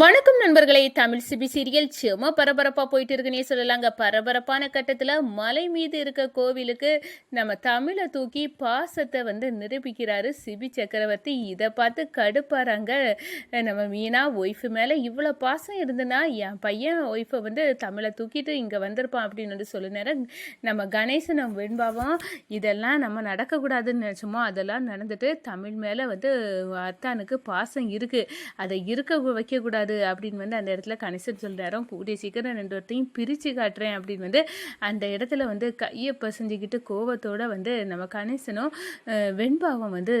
வணக்கம் நண்பர்களே. Tamil CP serial சும்மா பரபரப்பாக போயிட்டு இருக்குன்னே சொல்லலாங்க பரபரப்பான கட்டத்தில் மலை மீது இருக்க கோவிலுக்கு நம்ம தமிழை தூக்கி பாசத்தை வந்து நிரூபிக்கிறாரு சிபி சக்கரவர்த்தி. இதை பார்த்து கடுப்பாராங்க நம்ம மீனா ஒய்ஃபு மேலே இவ்வளோ பாசம் இருந்துன்னா என் பையன் ஒய்ஃபை வந்து தமிழை தூக்கிட்டு இங்கே வந்திருப்பான் அப்படின்னு வந்து சொல்ல நேரம் நம்ம கணேசனம் வெண்பாவும் இதெல்லாம் நம்ம நடக்கக்கூடாதுன்னு நினச்சோமோ அதெல்லாம் நடந்துட்டு தமிழ் மேலே வந்து அத்தானுக்கு பாசம் இருக்குது அதை இருக்க வைக்கக்கூடாது. அப்படின்னு வந்து அந்த இடத்துல கணேசன் சொல்கிறாரோ கூடிய சீக்கிரம் ரெண்டு ஒருத்தையும் பிரித்து காட்டுறேன் அப்படின்னு வந்து அந்த இடத்துல வந்து கையை பசஞ்சிக்கிட்டு கோவத்தோடு வந்து நம்ம கணேசனும் வெண்பாவம் வெண்பாவும் வந்து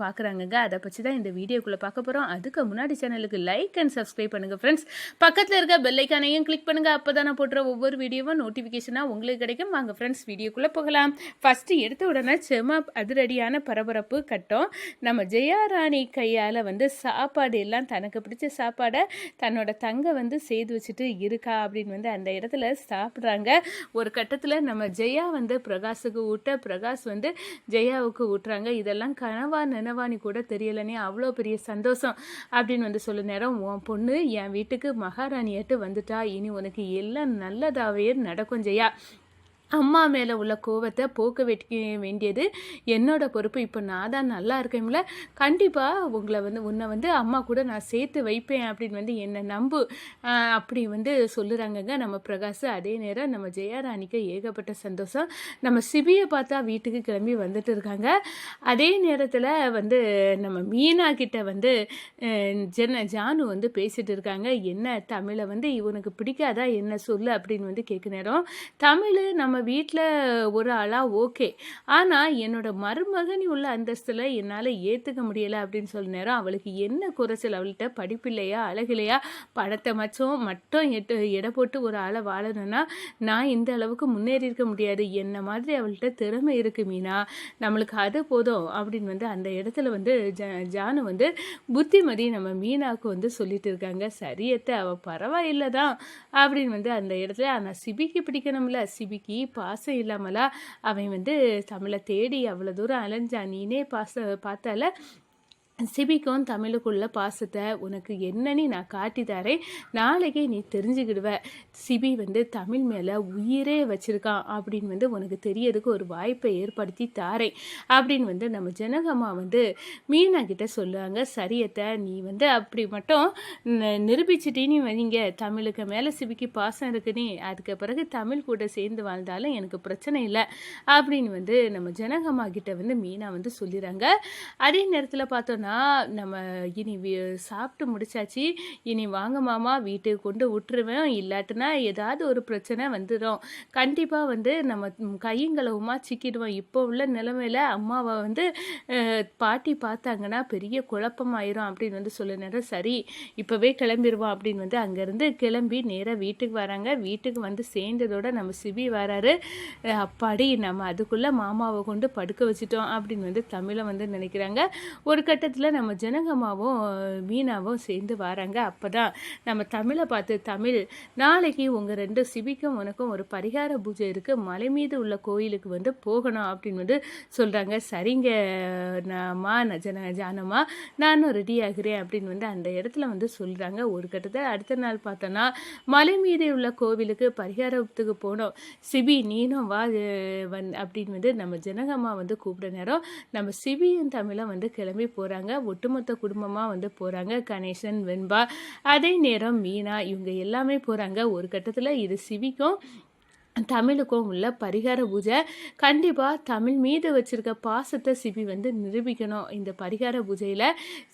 பார்க்குறாங்கங்க அதை பற்றி தான் இந்த வீடியோக்குள்ளே பார்க்க போகிறோம் அதுக்கு முன்னாடி சேனலுக்கு லைக் அண்ட் சப்ஸ்கிரைப் பண்ணுங்கள் ஃப்ரெண்ட்ஸ் பக்கத்தில் இருக்க பெல்லைக்கானையும் கிளிக் பண்ணுங்கள் அப்போ தான் நான் போடுற ஒவ்வொரு வீடியோவும் நோட்டிஃபிகேஷனாக உங்களுக்கு கிடைக்கும். வாங்க ஃப்ரெண்ட்ஸ் வீடியோக்குள்ளே போகலாம். ஃபஸ்ட்டு எடுத்த உடனே செம அதிரடியான பரபரப்பு கட்டம். நம்ம ஜெயா ராணி கையால் வந்து சாப்பாடு எல்லாம் தனக்கு பிடிச்ச சாப்பாடை தன்னோட தங்க வந்து செய்து வச்சுட்டு இருக்கா அப்படின்னு வந்து அந்த இடத்துல சாப்பிட்றாங்க. ஒரு கட்டத்தில் நம்ம ஜெயா வந்து பிரகாஷுக்கு ஊட்ட பிரகாஷ் வந்து ஜெயாவுக்கு ஊட்டுறாங்க. இதெல்லாம் கனவா நினவானி கூட தெரியலனே அவ்வளோ பெரிய சந்தோஷம் அப்படின்னு வந்து சொல்ல நேரம் உன் பொண்ணு என் வீட்டுக்கு மகாராணியாட்டு வந்துட்டா. இனி உனக்கு எல்லாம் நல்லதாகவே நடக்கும் ஜெயா. அம்மா மேலே உள்ள கோவத்தை போக்க வைக்க வேண்டியது என்னோட பொறுப்பு. இப்போ நான் தான் நல்லா இருக்கேன்ல கண்டிப்பாக உங்களை வந்து உன்னை வந்து அம்மா கூட நான் சேர்த்து வைப்பேன் அப்படின்னு வந்து என்னை நம்பு. அப்படி வந்து சொல்லுறாங்கங்க நம்ம பிரகாஷ். அதே நேரம் நம்ம ஜெயாராணிக்கு ஏகப்பட்ட சந்தோஷம். நம்ம சிபியை பார்த்தா வீட்டுக்கு கிளம்பி வந்துட்டு இருக்காங்க. அதே நேரத்தில் வந்து நம்ம மீனா கிட்ட வந்து அஹ், ஜென ஜானு வந்து பேசிட்டு இருக்காங்க. என்ன தமிழை வந்து இவனுக்கு பிடிக்காதா? என்ன சொல்லு? அப்படின்னு வந்து கேட்க நேரம் தமிழ் நம்ம வீட்டில் ஒரு ஆளாக ஓகே. ஆனால் என்னோட மருமகனி உள்ள அந்தஸ்தில் என்னால் ஏற்றுக்க முடியலை அப்படின்னு சொல்ல நேரம் அவளுக்கு என்ன குறைச்சல் அவள்கிட்ட படிப்பில்லையா அழகில்லையா படத்தை மச்சம் மட்டும் எட்டு எடை போட்டு ஒரு ஆளை வாழணும்னா நான் இந்த அளவுக்கு முன்னேறி இருக்க முடியாது. என்ன மாதிரி அவள்கிட்ட திறமை இருக்கு மீனா? நம்மளுக்கு அது போதும் அப்படின்னு வந்து அந்த இடத்துல வந்து ஜ ஜானு வந்து புத்திமதி நம்ம மீனாவுக்கு வந்து சொல்லிட்டு இருக்காங்க. சரியத்தை அவள் பரவாயில்லை தான் அப்படின்னு வந்து அந்த இடத்துல ஆனால் சிபிக்கு பிடிக்கணும்ல. சிபிக்கு பாசம் இல்லாமலா அவன் வந்து தமிழை தேடி அவ்வளோ தூரம் அலைஞ்சான் நீனே பாச பார்த்தால சிபிக்கும் தமிழுக்குள்ள பாசத்தை உனக்கு என்னன்னு நான் காட்டி தரேன். நாளைக்கே நீ தெரிஞ்சுக்கிடுவ. சிபி வந்து தமிழ் மேலே உயிரே வச்சுருக்கான் அப்படின்னு வந்து உனக்கு தெரியறதுக்கு ஒரு வாய்ப்பை ஏற்படுத்தி தாரேன். அப்படின்னு வந்து நம்ம ஜனகம்மா வந்து மீனா கிட்ட சொல்லுவாங்க. சரியத்தை நீ வந்து அப்படி மட்டும் நிரூபிச்சிட்டேன்னு வைங்க. தமிழுக்கு மேலே சிபிக்கு பாசம் இருக்குன்னு. அதுக்கு பிறகு தமிழ் கூட சேர்ந்து வாழ்ந்தாலும் எனக்கு பிரச்சனை இல்லை. அப்படின்னு வந்து நம்ம ஜனகம்மா கிட்ட வந்து மீனா வந்து சொல்லிடுறாங்க. அதே நேரத்தில் பார்த்தோன்னா நம்ம இனி வி- சாப்பிட்டு முடிச்சாச்சு. இனி வாங்க மாமா வீட்டுக்கு கொண்டு விட்டுருவேன். இல்லாட்டினா ஏதாவது ஒரு பிரச்சனை வந்துடும் கண்டிப்பாக வந்து நம்ம கையங்களவுமா சிக்கிடுவோம். இப்போ உள்ள நிலைமையில அம்மாவை வந்து பாட்டி பார்த்தாங்கன்னா பெரிய குழப்பமாயிரும் அப்படின்னு வந்து சொல்லினாரு சரி. இப்போவே கிளம்பிடுவோம் அப்படின்னு வந்து அங்கேருந்து கிளம்பி நேராக வீட்டுக்கு வராங்க. வீட்டுக்கு வந்து சேர்ந்ததோட நம்ம சிபி வராரு. அப்பாடி நம்ம அதுக்குள்ளே மாமாவை கொண்டு படுக்க வச்சுட்டோம் அப்படின்னு வந்து தமிழை வந்து நினைக்கிறாங்க. ஒரு கட்டத்தில் நம்ம ஜனகமாவும் மீனாவும் சேர்ந்து வராங்க. அப்போ தான் நம்ம தமிழை பார்த்து தமிழ் நாளைக்கு உங்கள் ரெண்டு சிபிக்கும் உனக்கும் ஒரு பரிகார பூஜை இருக்குது மலை மீது உள்ள கோயிலுக்கு வந்து போகணும் அப்படின்னு வந்து சொல்கிறாங்க சரிங்க நாமா நான் ஜன ஜானம்மா நானும் ரெடி ஆகிறேன் அப்படின்னு வந்து அந்த இடத்துல வந்து சொல்கிறாங்க ஒரு கட்டத்தில் அடுத்த நாள் பார்த்தோன்னா மலை மீது உள்ள கோவிலுக்கு பரிகாரத்துக்கு போனோம். சிபி நீனும் வா வந் அப்படின்னு வந்து நம்ம ஜனகம்மா வந்து கூப்பிட நேரம் நம்ம சிபியும் தமிழும் வந்து கிளம்பி போகிறாங்க ஒட்டுமொத்த குடும்பமாக வந்து போகிறாங்க கணேசன் வெண்பா அதே நேரம் மீனா இவங்க எல்லாமே போகிறாங்க ஒரு கட்டத்தில் இது சிவிக்கும். தமிழுக்கும் உள்ள பரிகார பூஜை. கண்டிப்பாக தமிழ் மீது வச்சுருக்க பாசத்தை சிபி வந்து நிரூபிக்கணும். இந்த பரிகார பூஜையில்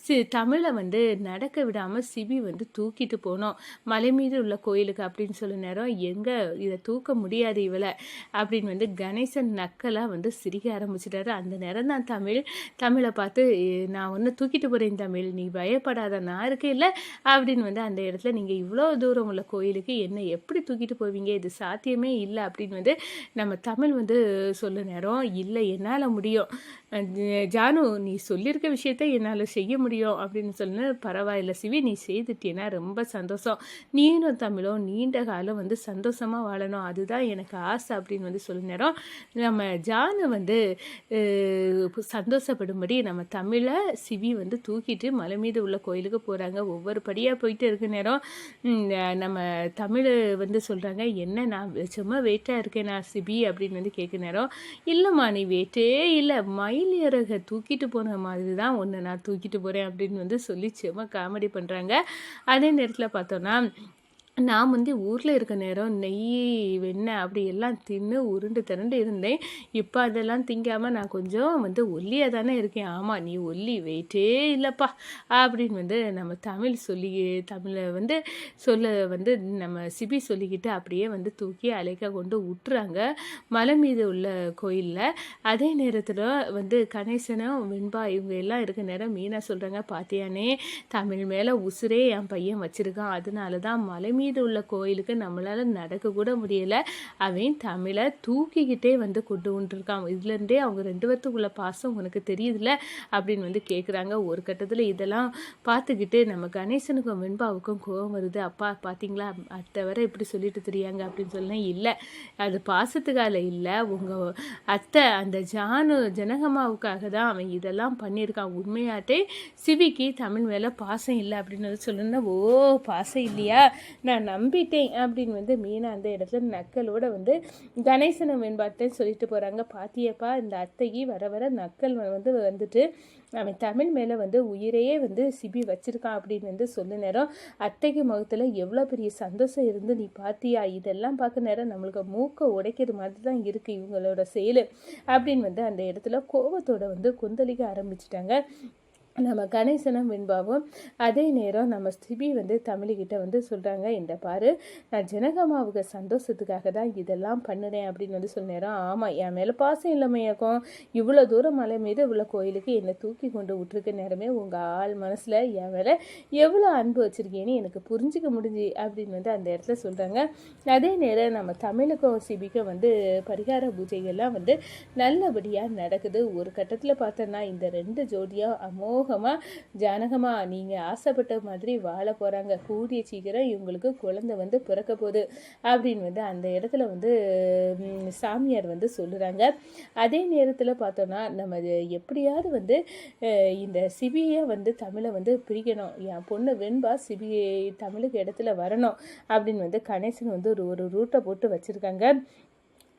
சி தமிழை வந்து நடக்க விடாமல் சிபி வந்து தூக்கிட்டு போகணும். மலை மீது உள்ள கோயிலுக்கு அப்படின்னு சொல்ல நேரம் எங்கே இதை தூக்க முடியாது இவளை அப்படின்னு வந்து கணேசன் நக்கலாக வந்து சிரிக்க ஆரம்பிச்சிட்டாரு. அந்த நேரம் தான் தமிழ் தமிழை பார்த்து நான் ஒன்று தூக்கிட்டு போகிறேன் தமிழ் நீ பயப்படாத நான் இருக்கே இல்லை அப்படின்னு வந்து அந்த இடத்துல நீங்கள் இவ்வளோ தூரம் உள்ள கோயிலுக்கு என்னை எப்படி தூக்கிட்டு போவீங்க? இது சாத்தியமே இல்லை. இல்லை அப்படின்னு வந்து நம்ம தமிழ் வந்து சொல்ல நேரம் இல்லை என்னால் முடியும். ஜானு நீ சொல்லியிருக்க விஷயத்த என்னால் செய்ய முடியும் அப்படின்னு சொன்ன பரவாயில்ல சிவி நீ செய்துட்டேன்னா ரொம்ப சந்தோஷம். நீனும் தமிழும் நீண்ட காலம் வந்து சந்தோஷமாக வாழணும். அதுதான் எனக்கு ஆசை அப்படின்னு வந்து சொல்ல நேரம். நம்ம ஜானு வந்து சந்தோஷப்படும்படி நம்ம தமிழை சிவி வந்து தூக்கிட்டு மலை மீது உள்ள கோயிலுக்கு போகிறாங்க ஒவ்வொரு படியாக போயிட்டு இருக்க நேரம். நம்ம தமிழ் வந்து சொல்கிறாங்க என்ன நான் சும்மா வெயிட்டாக இருக்கேன் நான் சிபி அப்படின்னு வந்து கேட்க நேரம். இல்லைம்மா நீ வெயிட்டே இல்லை மயில் இறக தூக்கிட்டு போன மாதிரி தான் ஒன்று நான் தூக்கிட்டு போகிறேன் அப்படின்னு வந்து சொல்லி சும்மா காமெடி பண்ணுறாங்க அதே நேரத்தில் பார்த்தோன்னா நான் வந்து ஊரில் இருக்க நேரம் நெய் வெண்ணெய் அப்படி எல்லாம் தின்னு உருண்டு திரண்டு இருந்தேன். இப்போ அதெல்லாம் திங்காமல் நான் கொஞ்சம் வந்து ஒல்லியாக தானே இருக்கேன். ஆமாம் நீ ஒல்லி வெயிட்டே இல்லைப்பா அப்படின்னு வந்து நம்ம தமிழ் சொல்லி தமிழை வந்து சொல்ல வந்து நம்ம சிபி சொல்லிக்கிட்டு அப்படியே வந்து தூக்கி அலைக்க கொண்டு விட்டுறாங்க மலை மீது உள்ள கோயிலில். அதே நேரத்தில் வந்து கணேசனும் வெண்பா இவங்க எல்லாம் இருக்க நேரம் மீனா சொல்கிறாங்க பார்த்தியானே தமிழ் மேலே உசுரே என் பையன் வச்சுருக்கான். அதனால தான் மலை மீது உள்ள கோயிலுக்கு நம்மளால் நடக்க கூட முடியலை. அவன் தமிழை தூக்கிக்கிட்டே வந்து கொண்டு வந்துருக்கான். இதுலேருந்தே அவங்க ரெண்டு பேர்த்துக்குள்ள பாசம் உனக்கு தெரியுதுல்ல? அப்படின்னு வந்து கேட்குறாங்க ஒரு கட்டத்தில் இதெல்லாம் பார்த்துக்கிட்டு நம்ம கணேசனுக்கும் வெண்பாவுக்கும் கோபம் வருது. அப்பா பார்த்தீங்களா அத்தை வர இப்படி சொல்லிட்டு தெரியாங்க அப்படின்னு சொன்னேன் இல்லை அது பாசத்துக்கால இல்லை. உங்கள் அத்தை அந்த ஜானு ஜனகமாவுக்காக தான் அவன் இதெல்லாம் பண்ணியிருக்கான். உண்மையாட்டே சிவிக்கு தமிழ் மேலே பாசம் இல்லை. அப்படின்னு சொல்லணும்னா ஓ பாசம் இல்லையா? நான் நான் நம்பிட்டேன் அப்படின்னு வந்து மீனா அந்த இடத்துல நக்கலோட வந்து கணேசனை மேம்பாட்டை சொல்லிட்டு போகிறாங்க பாத்தியப்பா இந்த அத்தைக்கு வர வர நக்கல் வந்து வந்துட்டு அவன் தமிழ் மேலே வந்து உயிரையே வந்து சிபி வச்சிருக்கான் அப்படின்னு வந்து சொல்ல நேரம் அத்தைக்கு முகத்தில் எவ்வளோ பெரிய சந்தோஷம் இருந்து நீ பார்த்தியா இதெல்லாம் பார்க்க நேரம் நம்மளுக்கு மூக்கை உடைக்கிற மாதிரி தான் இருக்குது இவங்களோட செயல். அப்படின்னு வந்து அந்த இடத்துல கோபத்தோட வந்து கொந்தளிக்க ஆரம்பிச்சிட்டாங்க. நம்ம கணேசனும் வெண்பாவும் அதே நேரம் நம்ம சிபி வந்து தமிழ்கிட்ட வந்து சொல்கிறாங்க இந்த பாரு நான் ஜனகம்மாவுக்கு சந்தோஷத்துக்காக தான் இதெல்லாம் பண்ணுறேன் அப்படின்னு வந்து சொன்னேரம் ஆமாம் என் மேலே பாசம் இல்லாமையாக்கும் இவ்வளோ தூரம் மலை மீது இவ்வளோ கோயிலுக்கு என்னை தூக்கி கொண்டு விட்டுருக்க நேரமே உங்கள் ஆள் மனசில். என் மேலே எவ்வளோ அன்பு வச்சுருக்கேன்னு எனக்கு புரிஞ்சிக்க முடிஞ்சு அப்படின்னு வந்து அந்த இடத்துல சொல்கிறாங்க அதே நேரம் நம்ம தமிழுக்கும் சிபிக்கும் வந்து பரிகார பூஜைகள்லாம் வந்து நல்லபடியாக நடக்குது. ஒரு கட்டத்தில் பார்த்தோன்னா இந்த ரெண்டு ஜோடியாக அமோகமாக ஜானகமா நீங்கள் ஆசைப்பட்ட மாதிரி வாழ போகிறாங்க கூடிய சீக்கிரம் இவங்களுக்கு குழந்தை வந்து பிறக்க போகுது. அப்படின்னு வந்து அந்த இடத்துல வந்து சாமியார் வந்து சொல்லுறாங்க. அதே நேரத்தில் பார்த்தோன்னா நம்ம எப்படியாவது வந்து இந்த சிபியை வந்து தமிழை வந்து பிரிக்கணும். என் பொண்ணு வெண்பா சிபி தமிழுக்கு இடத்துல வரணும் அப்படின்னு வந்து கணேசன் வந்து ஒரு ஒரு ரூட்டை போட்டு வச்சுருக்காங்க.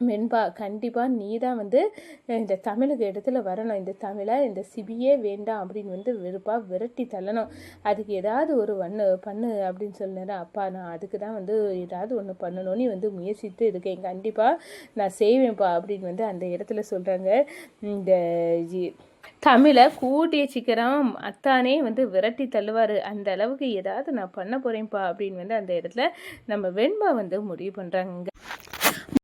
வெண்பா கண்டிப்பாக நீ தான் வந்து இந்த தமிழுக்கு இடத்துல வரணும். இந்த தமிழை இந்த சிபியே வேண்டாம் அப்படின்னு வந்து வெறுப்பாக விரட்டி தள்ளணும். அதுக்கு ஏதாவது ஒரு ஒன்று பண்ணு அப்படின்னு சொன்னாரு அப்பா நான் அதுக்கு தான் வந்து ஏதாவது ஒன்று பண்ணணும்னு வந்து முயற்சித்து இருக்கேன். கண்டிப்பாக நான் செய்வேன்ப்பா அப்படின்னு வந்து அந்த இடத்துல சொல்கிறாங்க இந்த ஜி- தமிழை கூட்டிய சீக்கிரம் அத்தானே வந்து விரட்டி தள்ளுவார். அந்த அளவுக்கு ஏதாவது நான் பண்ண போகிறேன்ப்பா அப்படின்னு வந்து அந்த இடத்துல நம்ம வெண்பா வந்து முடிவு பண்ணுறாங்க